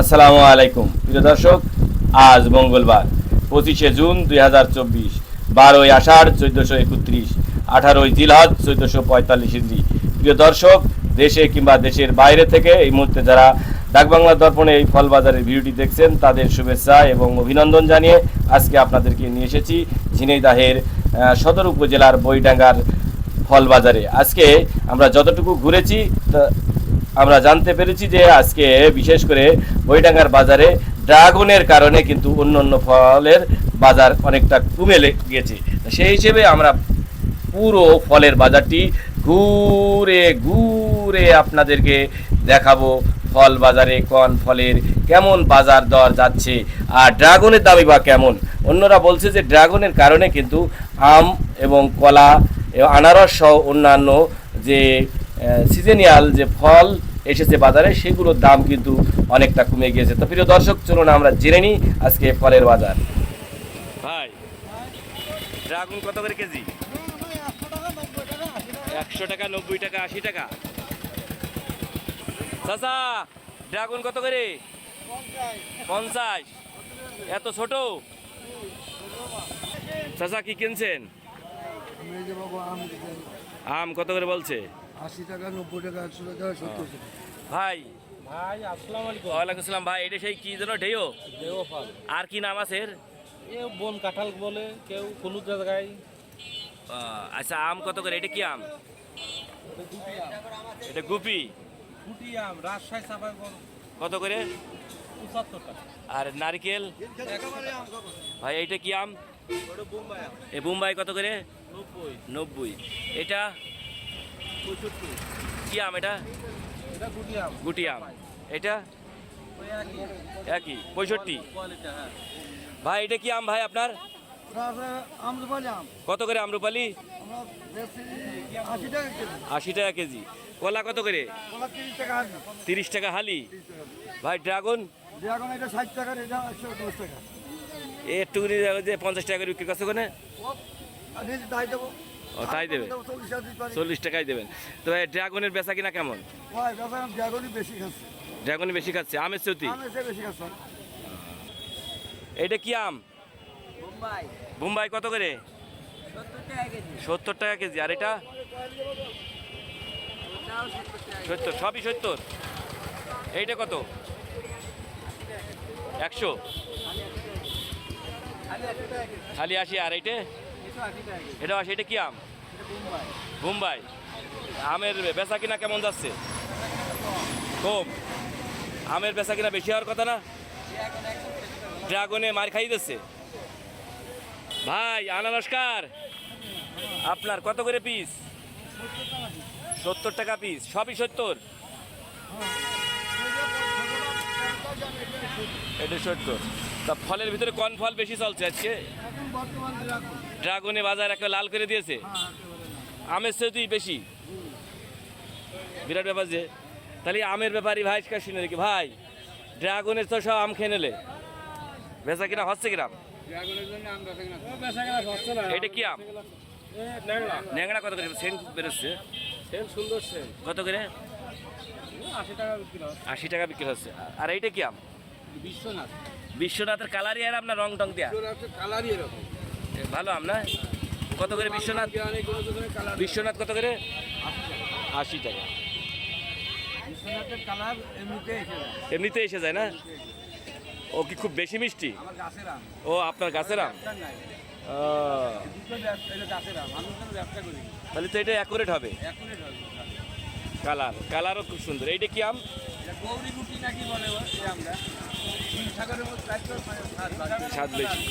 আসসালামু আলাইকুম। প্রিয় দর্শক, আজ মঙ্গলবার, পঁচিশে জুন দুই হাজার চব্বিশ, বারোই আষাঢ় চোদ্দোশো একত্রিশ, আঠারোই জিলহজ চোদ্দোশো পঁয়তাল্লিশ ইঞ্চি প্রিয় দর্শক, দেশে কিংবা দেশের বাইরে থেকে এই মুহূর্তে যারা ডাকবাংলা দর্পণে এই ফল বাজারের ভিডিওটি দেখছেন, তাদের শুভেচ্ছা এবং অভিনন্দন জানিয়ে আজকে আপনাদেরকে নিয়ে এসেছি ঝিনাইদাহের সদর উপজেলার বইডাঙ্গার ফল বাজারে আজকে আমরা যতটুকু ঘুরেছি আমরা জানতে পেরেছি যে আজকে বিশেষ করে বইডাঙ্গার বাজারে ড্রাগনের কারণে কিন্তু অন্য অন্য ফলের বাজার অনেকটা কমে গিয়েছে সেই হিসেবে আমরা পুরো ফলের বাজারটি ঘুরে ঘুরে আপনাদেরকে দেখাবো ফল বাজারে কোন ফলের কেমন বাজার দর যাচ্ছে আর ড্রাগনের দামই বা কেমন। অন্যরা বলছে যে ড্রাগনের কারণে কিন্তু আম এবং কলা আনারস সহ অন্যান্য যে সিজনিয়াল যে ফল এসেছে বাজারে, সেগুলোর দাম কিন্তু অনেকটা কমে গিয়েছে। তো প্রিয় দর্শক, চলুন আমরা জেনে নিই আজকে ফলের বাজার। ভাই ড্রাগন কত করে কেজি? একশো টাকা, নব্বই টাকা, আশি টাকা। চাচা ড্রাগন কত করে? পঞ্চাশ। এত ছোট? চাচা, কি কিনছেন? আম কত করে বলছে? আশি টাকা নব্বই টাকা একশো টাকা সত্তর টাকা। ভাই। ভাই আসসালামু আলাইকুম। ওয়ালাইকুম আসসালাম ভাই এটা সেই কি যেন ঢেউ? দেওফল আর কি নাম আছে এর? এ বন কাঁঠাল বলে কেউ কোনো জায়গায়। আচ্ছা আম কত করে? এটা কি আম? এটা গুপি ফুটি আম রাজশাহী চাপাই কত করে? পঁচাত্তর টাকা। আর নারকেল? ভাই এইটা কি আম? বোম্বাই এ বোম্বাই কত করে? নব্বই। নব্বই। এটা? কি আম এটা? গুটি আম। এটা? একই। পঁয়ষট্টি। ভাই এটা কি আম ভাই আপনার? কত করে আমরুপালি? আশি টাকা কেজি। কলা কত করে? তিরিশ টাকা হালি। ভাই ড্রাগন? এখন এটা ষাট টাকার এটা একশো দশ টাকা। একটু যে পঞ্চাশ টাকা করে বিক্রি করছে ওখানে? ও তাই দেবে? চল্লিশ টাকাই দেবেন। তো ভাই ড্রাগনের বেচা কিনা কেমন? ড্রাগনই বেশি খাচ্ছি। আমের চৌতি এটা কি আম? বোম্বাই। কত করে? সত্তর টাকা কেজি। আর এটা? সত্তর সবই সত্তর? এইটা কত? একশো? খালি একশো টাকা খালি আশি আর এইটা? এটা আশি এটা কি আম? বোম্বাই। আমের বেচা কিনা কেমন যাচ্ছে? কম। আমের বেচা কিনা বেশি হওয়ার কথা না? ড্রাগনে মার খাই দিচ্ছে ভাই আনারস্কার আপনার কত করে পিস সত্তর টাকা পিস সবই সত্তর। এটা সত্তর তা ফলের ভিতরে কোন ফল বেশি চলছে আজকে? ড্রাগনে। বাজার একটা লাল করে দিয়েছে? আমের চেয়ে বেশি? বিরাট ব্যাপার যে তাহলে আমের ব্যাপারই ভাই শুনে দেখি ভাই ড্রাগনের তো সব আম খেয়ে নিলে। বেচা কিনা হচ্ছে কিরাম ড্রাগনের জন্য আম বেচা কিনা বেচা কিনা হচ্ছে না। এটা কি আম? ন্যাংরা কত করে? সেন্ট বেরোচ্ছে? কত করে? আশি টাকা বিক্রি হয় আশি টাকা বিক্রি হচ্ছে। আর এইটা কি আম? বিশ্বনাথ। বিশ্বনাথের কালারই আর আপনার রং টং দেয়া? কালারই এরকম। ভালো আম না? কত করে বিশ্বনাথ? বিশ্বনাথ কত করে? আশি টাকা। এমনিতে এসে যায়। না? ও কি খুব বেশি মিষ্টি? ও আপনার গাছের আম। তাহলে তো এটা অ্যাকুরেট হবে। কালার কালারও খুব সুন্দর। এইটা কি আম? গৌরী গুটি নাকি বলে আমরা। সাগরের মধ্যে মানে স্বাদ বেশি।